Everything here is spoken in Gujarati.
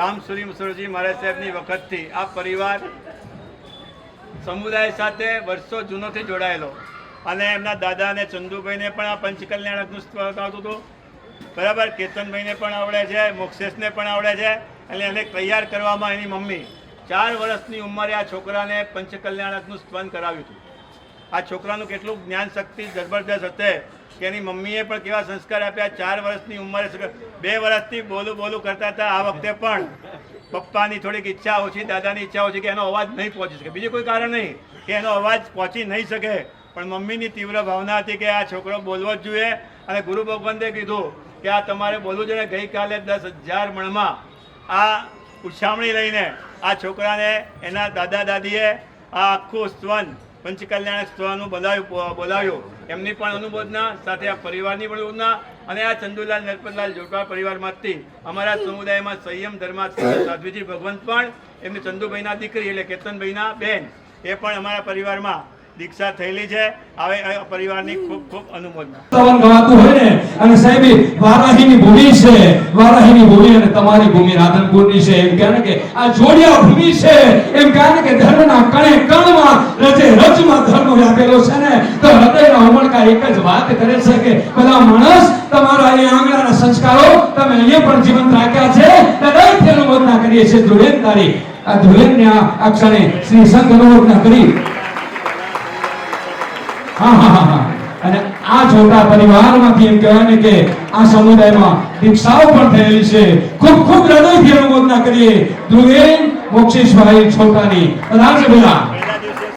રામ સુરી મુસરજી મહારાજ સાહેબની વખતથી આ પરિવાર સમુદાય સાથે વર્ષો જૂનોથી જોડાયેલો. અને એમના દાદા અને ચંદુભાઈને પણ આ પંચકલ્યાણકનું સ્તવ આવતું હતું. બરાબર, કેતનભાઈને પણ આવડે છે, મોક્ષેશને પણ આવડે છે. એટલે એને તૈયાર કરવામાં એની મમ્મી ચાર વર્ષની ઉંમરે આ છોકરાને પંચકલ્યાણકનું સ્તવન કરાવ્યું હતું. આ છોકરાનું કેટલું જ્ઞાન શક્તિ જબરદસ્ત હશે કે એની મમ્મીએ પણ કેવા સંસ્કાર આપ્યા. ચાર વર્ષની ઉંમરે, બે વર્ષથી બોલું બોલું કરતા હતા. આ વખતે પણ પપ્પાની થોડીક ઈચ્છા ઓછી દાદાની ઈચ્છા ઓછી કે એનો અવાજ નહીં પહોંચી શકે. બીજું કોઈ કારણ નહીં કે એનો અવાજ પહોંચી નહીં શકે. પણ મમ્મીની તીવ્ર ભાવના હતી કે આ છોકરો બોલવો જ જોઈએ અને ગુરુ ભગવંતે કીધું કે આ તમારે બોલવું જોઈએ. ગઈકાલે દસ હજાર મણમાં આ ઉછામણી લઈને આ છોકરાને એના દાદા દાદીએ આ આખું સ્તવન પંચકલ્યાણ સ્થળનું બોલાવ્યું બોલાવ્યો એમની પણ અનુમોદના, સાથે આ પરિવારની પણ અનુમોદના અને આ ચંદુલાલ, નરપતલાલ જોટવા પરિવારમાંથી અમારા સમુદાયમાં સંયમ ધર્મા સાધ્વીજી, ભગવંત પણ, એમની ચંદુભાઈના દીકરી એટલે કેતનભાઈના બેન, એ પણ અમારા પરિવારમાં દીક્ષા થયેલી છે. હવે પરિવારની ખૂબ ખૂબ અનુમોદના. ગવાતું અને સાહેબ વારાહીની ભૂમિ છે. વારાહીની ભૂમિ અને તમારી ભૂમિ રાધનપુરની છે. એમ કહે કે આ જોડિયા ભૂમિ છે. એમ કહે કે કણમાં રચે ધર્મ વ્યાપેલો છે ને, તો હૃદયના ઉમળકા એક જ વાત કરે છે કે, બધા માણસ, તમારા એ આંગણાના સંસ્કારો તમે અહીંયા પણ જીવંત રાખ્યા છે હૃદયથી અનુમોદના કરીએ છીએ. ધુલેન આ ધુલેનને આ ક્ષણે શ્રી સંઘ અનુમોદના કરી. હા હા હા હા. અને આ છોટા પરિવારમાંથી એમ કહેવાય કે આ સમુદાયમાં દીક્ષાઓ પણ થયેલી છે. ખૂબ ખૂબ હૃદયથી અનુમોદના કરીએ. ધ્રુવેન મોક્ષેશભાઈ છોટાની રાજ બેલા